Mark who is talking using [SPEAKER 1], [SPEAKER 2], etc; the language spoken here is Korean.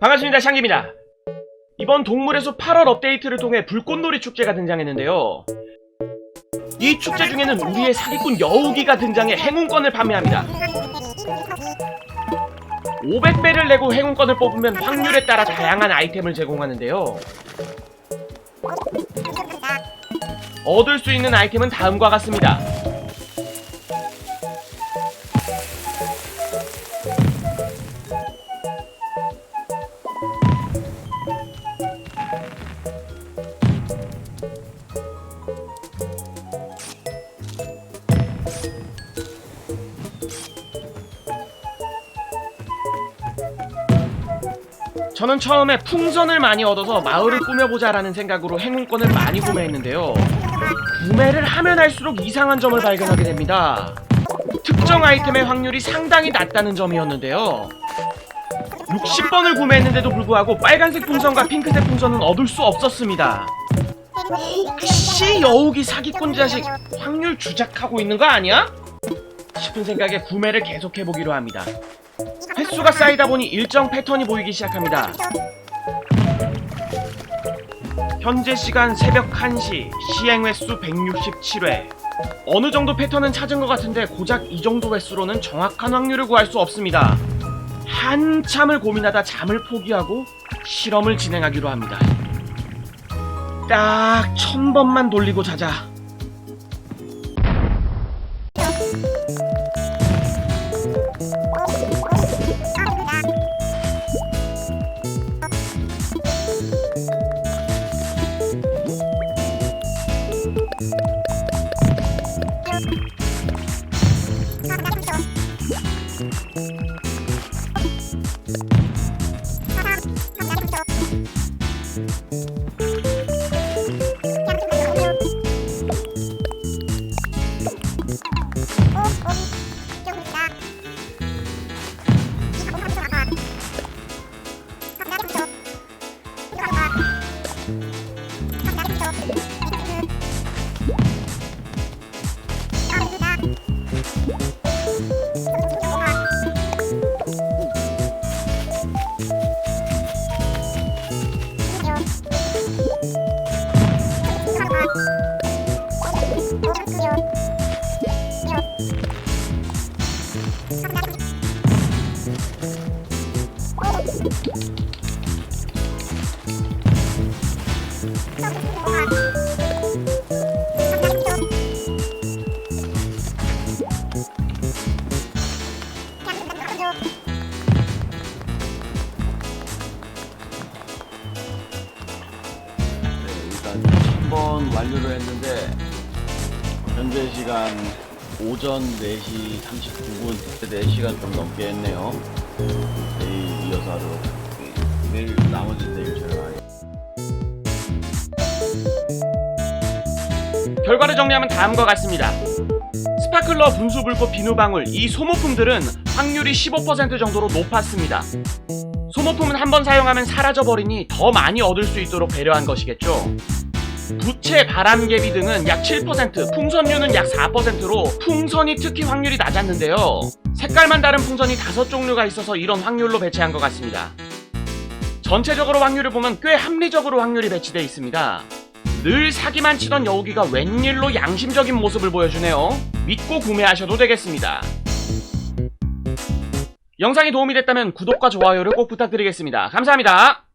[SPEAKER 1] 반갑습니다. 샹기입니다. 이번 동물의 숲 8월 업데이트를 통해 불꽃놀이 축제가 등장했는데요. 이 축제 중에는 우리의 사기꾼 여우기가 등장해 행운권을 판매합니다. 500배를 내고 행운권을 뽑으면 확률에 따라 다양한 아이템을 제공하는데요. 얻을 수 있는 아이템은 다음과 같습니다. 저는 처음에 풍선을 많이 얻어서 마을을 꾸며보자라는 생각으로 행운권을 많이 구매했는데요. 구매를 하면 할수록 이상한 점을 발견하게 됩니다. 특정 아이템의 확률이 상당히 낮다는 점이었는데요. 60번을 구매했는데도 불구하고 빨간색 풍선과 핑크색 풍선은 얻을 수 없었습니다. 혹시 여우기 사기꾼 자식 확률 주작하고 있는 거 아니야? 싶은 생각에 구매를 계속해보기로 합니다. 횟수가 쌓이다 보니 일정 패턴이 보이기 시작합니다. 현재 시간 새벽 1시, 시행 횟수 167회. 어느 정도 패턴은 찾은 것 같은데 고작 이 정도 횟수로는 정확한 확률을 구할 수 없습니다. 한참을 고민하다 잠을 포기하고 실험을 진행하기로 합니다. 딱 천 번만 돌리고 자자. Oh, my God.
[SPEAKER 2] 네, 일단 1000번 완료를 했는데 현재 시간 오전 4시 39분 4시간 좀 넘게 했네요. 내일 이어서 네, 내일 나머지 내일 촬영하겠습니다
[SPEAKER 1] 결과를 정리하면 다음과 같습니다. 스파클러, 분수불꽃, 비누방울 이 소모품들은 확률이 15% 정도로 높았습니다. 소모품은 한 번 사용하면 사라져버리니 더 많이 얻을 수 있도록 배려한 것이겠죠. 부채, 바람개비 등은 약 7%, 풍선류는 약 4%로 풍선이 특히 확률이 낮았는데요. 색깔만 다른 풍선이 다섯 종류가 있어서 이런 확률로 배치한 것 같습니다. 전체적으로 확률을 보면 꽤 합리적으로 확률이 배치되어 있습니다. 늘 사기만 치던 여우기가 웬일로 양심적인 모습을 보여주네요. 믿고 구매하셔도 되겠습니다. 영상이 도움이 됐다면 구독과 좋아요를 꼭 부탁드리겠습니다. 감사합니다.